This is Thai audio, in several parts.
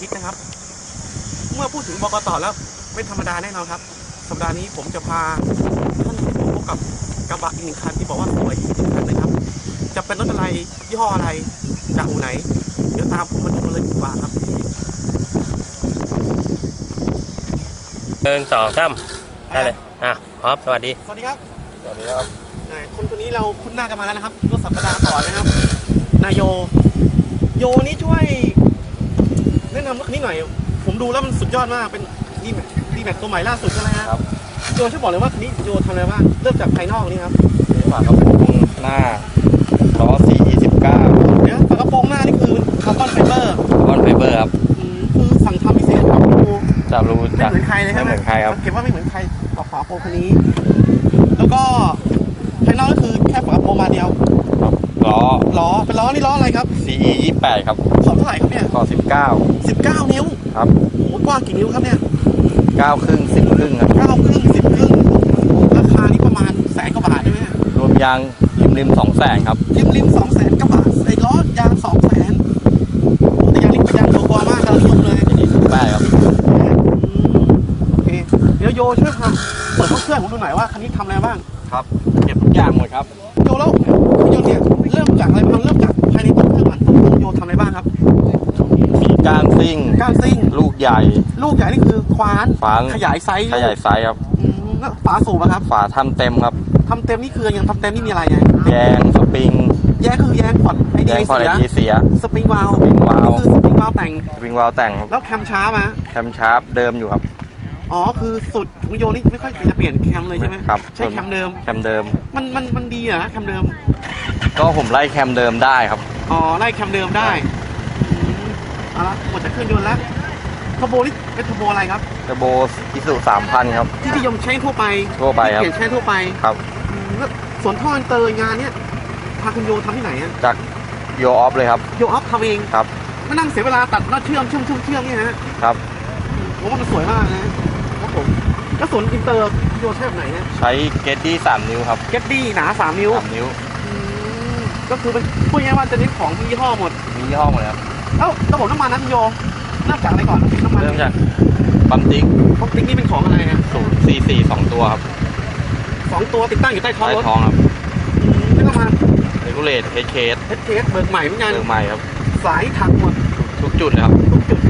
บกต่อแล้วไม่ธรรมดาแน่นอนครับ สัปดาห์นี้ผมจะพาท่านผู้ชมพบกับกระบะอีกหนึ่งคันที่บอกว่าสวยอีกหนึ่งคันนะครับ จะเป็นรถอะไรยี่ห้ออะไรจากอู่ไหน เดี๋ยวตามผมมาดูกันเลยดีกว่าครับหนึ่งสองสามได้เลยอะพร้อมสวัสดี สวัสดีครับ สวัสดีครับนายคนคนนี้เราคุ้นหน้ากันมาแล้วนะครับรถสัปดาห์ก่อนนะครับ นายโย โยนี่ช่วยแนะนำรถคันนี้หน่อย ผมดูแล้วมันสุดยอดมาก เป็นดีแม็กดีแม็กตัวใหม่ล่าสุดใช่ไหมครับโยช่วยบอกเลยว่าคันนี้โยทำอะไรบ้าง เริ่มจากภายนอกนี่ครับนี่ฝากระโปรงหน้าล้อสี29เดี๋ยวฝากระโปรงหน้านี่คือคาร์บอนไฟเบอร์คาร์บอนไฟเบอร์ครับคือสั่งทำพิเศษครับดูจะรู้ไม่จักเหมือนใครเลยใช่ไหมไม่เหมือนใครครับเก็บว่าไม่เหมือนใครต่อฝาโปรงคันนี้ แล้วก็ภายนอกก็คือแค่ฝากระโปรงมาเดียวครับล้อล้อเป็นล้อนี่ล้ออะไรครับ CE 28 ครับขอบเท่าไหร่ครับเนี่ยก็19 19 นิ้วครับโอ้โหกว้างกี่นิ้วครับเนี่ย9ครึ่ง10ครึ่งครับเก้าครึ่งสิบครึ่งราคานี่ประมาณแสนกว่าบาทใช่ไหมรวมยางริมริม2แสนครับริมริมสองแสนกว่าบาทไอ้ล้อยางสองแสนแต่ยางนี่เป็นยางโชว์กว่ามากเรานิยมเลย28ครับอืมโอเคเดี๋ยวโยช่วยพาเปิดห้องเครื่องผมดูหน่อยว่าคันนี้ทำอะไรบ้างครับเก็บทุกอย่างหมดครับโยแล้วเครื่องยนต์เนี่ยเริ่มจากอะไรบ้างเริ่มจ ซิ่ง ก้านซิ่ง ลูกใหญ่ ลูกใหญ่นี่คือควานฝางขยายไซส์ขยายไซส์ครับอืมแล้วฝาสูบอะครับฝาทำเต็มครับ ทำเต็มนี่คือยังทำเต็มนี่มีอะไรไงแยงสปริงแยกคือแยกพอร์ตไอแยเดีงพอไอเสียทีเสีย สปริงวาลสปริงวาล์ว คือสปริงวาลแต่ง สปริงวาล์วแต่งครับแล้วแคมช้ามาแคมชาร์ปเดิมอยู่ครับ อ๋อคือสุดของโยนี่ไม่ค่อยจะเปลี่ยนแคมเลยใช่ไหมครับ ใช้แคมเดิม แคมเดิม มันมันมันดีเหรอแคมเดิม ก็ผมไล่แคมเดิมได้ครับ อ๋อไล่แคมเดิมได้อืม เอาละหมดจากเครื่องยนต์แล้วเทอร์โบนี่เป็นเทอร์โบอะไรครับเทอร์โบอิสุ3,000ครับ ที่นิยมใช้ทั่วไปทั่วไปครับที่เปลี่ยนใช้ทั่วไปครับ อืมแล้วสวนท่ออินเตอร์งานเนี้ยพาคุณโยทำที่ไหนอะจากโยออฟเลยครับ โยออฟทำเองครับ ไม่นั่งเสียเวลาตัดแล้วเชื่อมเชื่อมเชื่อมเชื่อมเนี่ยฮะครับ ผมว่ามันสวยมากนะครับผมแล้วสวนอินเตอร์โยใช้แบบไหนเนี่ยใช้เกตตี้3นิ้วครับเก็ตดี้หนาสามนิ้ว3นิ้วอืมก็คือเป็นพูดง่ายๆว่าจะเน้นของยี่ห้อหมด มียี่ห้อหมดเลยครับ แล้วระบบน้ำมันนะคุณโยเริ่มจากอะไรก่อนน้ำมันเริ่มจากปั๊มติ๊กพวกติ๊กนี่เป็นของอะไรนะ044 2ตัวครับสองตัวติดตั้งอยู่ใต้ท้องใต้รถท้องครับอืมแล้วก็มาเรกูเลตเฮดเคสเทสเทสเบิกใหม่เหมือนกันเรื่องใหม่ครับ สายถักหมดทุกจุดเลยครับทุกจุด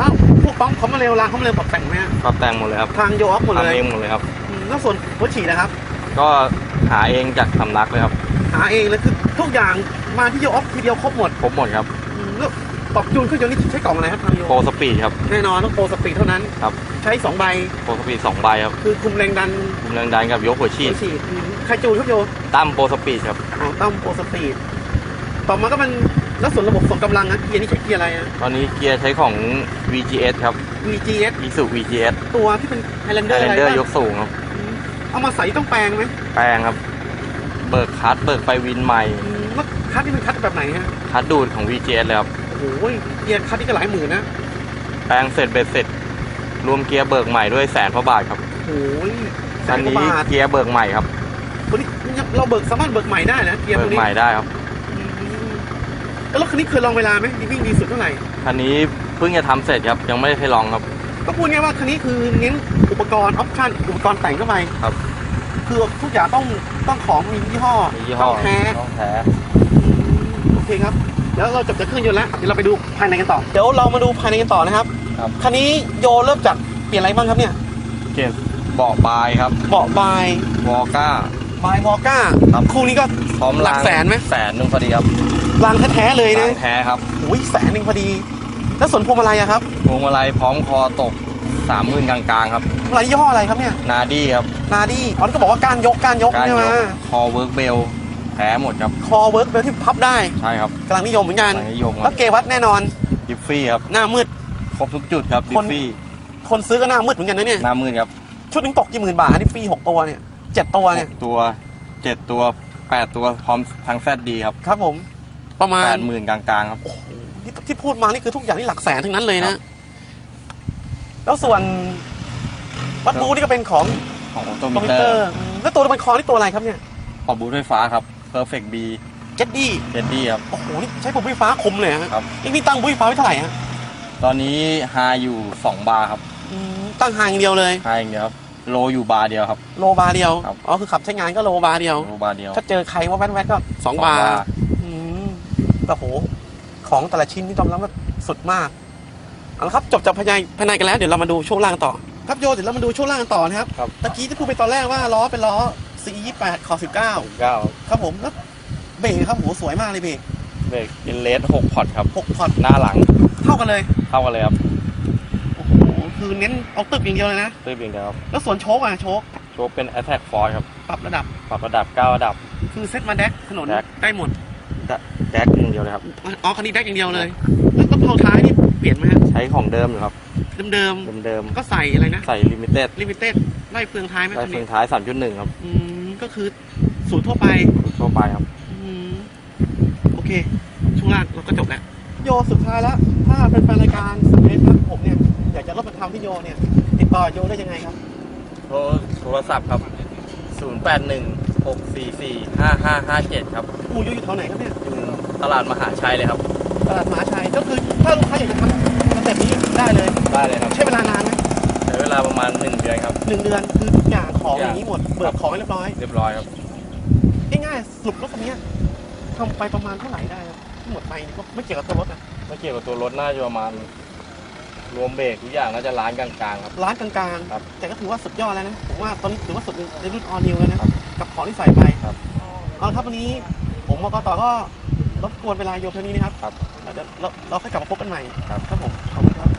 อ้าวพวกปั๊มเขามาเร็วรางเขามาเร็วปรับแต่งไหมฮะปรับแต่งหมดเลยครับทางโยออฟหมดเลยทำเองหมดเลยครับอืมแล้วส่วนหัวฉีดนะครับ ก็หาเองจากสำนักเลยครับ หาเองเลยคือทุกอย่างมาที่โยออฟทีเดียวครบหมดครบหมดครับอืมแล้ว ปรับจูนเครื่องยนต์นี่ใช้กล่องอะไรครับทางโยโปรสปีดครับ แน่นอนต้องโปรสปีดเท่านั้น ครับ ใช้สองใบโปรสปีด2ใบครับคือคุมแรงดันคุมแรงดันกับยกหัวฉีหัดวฉีดอืมใครจูนครับโยตั้มโปรสปีดครับ อ๋อตั้มโปรสปีดต่อมาก็มันแล้วส่วนระบบส่งกำลังนะเกียร์นี่ใช้เกียร์อะไรนะ ตอนนี้เกียร์ใช้ของ VGS ครับ VGS อีสุ VGS ตัวที่เป็น Highlander อะไร Highlander บ้างยกสูงครับ อืมเอามาใส่ต้องแปลงไหมแปลงครับ เบิกคัสเบิกไฟวินใหม่ อืมแล้วคัดนี่เป็นคัดแบบไหนฮะคัสดูดของ VGS เลยครับ โอ้โหเกียร์คัดนี่ก็หลายหมื่นนะแปลงเสร็จเบ็ดเสร็จ รวมเกียร์เบิกใหม่ด้วยแสนพระบาทครับโอ้ยแสอันนกว่านี้บาทเกียร์เบิกใหม่ครับวันนี้เราเบิกสามารถเบิกใหม่ได้นะเกียร์เบิตัวกนี้ใหม่ได้ครับอืมแล้วรถคันนี้เคยลองเวลาไหมวิ่งดีสุดเท่าไหร่ คันนี้เพิ่งจะทำเสร็จครับยังไม่ได้ให้ลองครับ ก็พูดง่ายๆว่าคันนี้คือเน้นอุปกรณ์ออปชั่นอุปกรณ์แต่งเข้าไปครับ คือทุกอย่างต้องต้องของมียี่ห้อมียี่ห้อต้องแท้ ต้องแท้ โอเคครับ แล้วเราจบจากเครื่องยนต์แล้วเดี๋ยวเราไปดูภายในกันต่อเดี๋ยวเรามาดูภายในกันต่อนะครับครับ คันนี้โยเริ่มจากเปลี่ยนอะไรบ้างครับเนี่ยเกียร์เบาะบายครับเบาะบายวอก้า บายวอลก้าครับ คู่นี้ก็ พร้อมหลักแสนไหม แสนหนึ่งพอดีครับรางแท้ๆเลยนะยางแท้ครับโอ้ยแสนหนึ่งพอดี แล้วส่วนพวงมาลัยอะครับพวงมาลัยพร้อมคอตกสามหมื่นกลางๆครับ พวงมาลัยยี่ห้ออะไรครับเนี่ยนาดี้ครับนาดี้อ๋อนี่ก็บอกว่าการยกการยกการใช่ไหมยกคอเวิร์กเบล แท้หมดครับ คอเวิร์กเบลที่พับได้ใช่ครับกำลังนิยมเหมือนกันทางนิยมคแล้รัวบเกวัตแน่นอน ดิฟฟี่ครับ หน้ามืด ครบทุกจุดครับดิคฟนฟี่คนซื้อก็หน้ามืดเหมือนกันนะเนี่ย หน้ามืดครับชุดหนึงตกกี่หมื่นบาทอันนี้ฟรีหกตัวเนี่ยเจ็ดตัวเนี่ยหกตัวเจ็ดตัวแปดตัวพร้อมทั้งแซดดีครับครับผม ประมาณแปดหมื่นกลางๆครับ ที่ที่พูดมานี่คือทุกอย่างนี่หลักแสนทั้งนั้นเลยครันะบแล้วส่วนวัดบูนี่ก็เป็นของของออโตคมิอมพิวเตเตออร์ร์ แล้วตัวมันคอนี่ตัวอะไรครับเนี่ยปอบบูทไฟฟ้าครับ Perfect B เจ็ดดี้เจดดี้ครับ โอ้โหนี่ใช้ปุ่มไฟฟ้าคมเลยฮะครับ นี่นี่ตั้งบุ้ยฟ้าไว้เท่าไหร่ฮะตอนนี้ไฮอยู่2บาร์ครับบอืมตั้งห่างอย่างเดียวเลยใช่อย่างเดียวครับโลอยู่บาร์เดียวครับ โลบาร์เดียว ครับ อ๋อคือขับใช้งานก็โลบาร์เดียว โลบาร์เดียวถ้าเจอใครว่าแว่นๆก็สองบาร์อืมแต่โห ของแต่ละชิ้นนี่ต้องรับว่าสุดมาก เอาละครับ จบจากภายในภายในกันแล้ว เดี๋ยวเรามาดูช่วงล่างต่อ ครับโยเดี๋ยวเรามาดูช่วงล่างกันต่อนะครับ ครับ ตะกี้ที่พูดไปตอนแรกว่าล้อเป็นล้อ C28 ขอบ19เก้าครับผมแล้วเบรกครับโหสวยมากเลยเบรกเบรกอินเลสหกพอร์ตครับ6พอร์ตหน้าหลัง เท่ากันเลยเท่ากันเลยครับโอ้โหคือเน้นเอาตึกอย่างเดียวเลยนะตื้อเพียงเดียวครับแล้วส่วนโชคอะโชคโชว์เป็น Attack Force ครับปรับระดับปรับระดับ9ระดับ คือเซ็ตมาแดกถนนแดกได้หมดแดกอย่างเดียวเลยครับอ๋อคันนี้แดกอย่างเดียวเลยแล้วก็เผาท้ายนี่เปลี่ยนไหมฮะใช้ของเดิมอยู่ครับเดิมเดิมๆก็ใส่อะไรนะๆใส่ลิมิเต็ดลิมิเต็ดไล่เฟืองท้ายไหมได้คันเฟือนี้งท้าย3.1ครับ อืม ก็คือศูนย์ทั่วไปทั่วไปครับ อืมโอเค ช่วงล่างเราก็จบแล้ว โยสุดท้ายแล้ว ถ้าเป็นแฟนรายการสเปซครับผมเนี่ย อยากจะรถมาทำที่โยเนี่ย ติดต่อโยได้ยังไงครับ โทรโทรศัพท์ครับ 081 644 5557 ครับ หมูโยอยู่แถวไหนครับเนี่ยอยู่ตลาดมหาชัยเลยครับ ตลาดมหาชัยก็คือถ้าลูกค้าอยากจะทำสเต็ปนี้ได้เลย ได้เลยครับ ใช้เวลานานไหมใช้เวลาประมาณ1เดือนครับ หนึ่งเดือนคือทุกอย่างของอย่างนี้หมดเบิกของให้เรียบร้อยเรียบร้อยครับง่ายๆสรุปรถคันเนี้ยทำไปประมาณเท่าไหร่ได้ครับที่หมดไปก็ไม่เกี่ยวกับตัวรถนะไม่เกี่ยวกับตัวรถน่าจะประมาณ รวมเบรกทุกอย่างน่าจะล้านกลางๆครับ ร้านกลางครับ ๆ แต่ก็ถือว่าสุดยอดแล้วนะผมว่าตอนนี้ถือว่าสุดในรุ่นออนิวแล้วนะครับ กับของที่ใส่ไปครับ เอาละครับวันนี้ผมมกต่อก็รบกวนเวลาโยมเท่านี้นะครับครับ เราจะเราเราค่อยกลับมาพบกันใหม่ครับ ครับผมขอบคุณครับ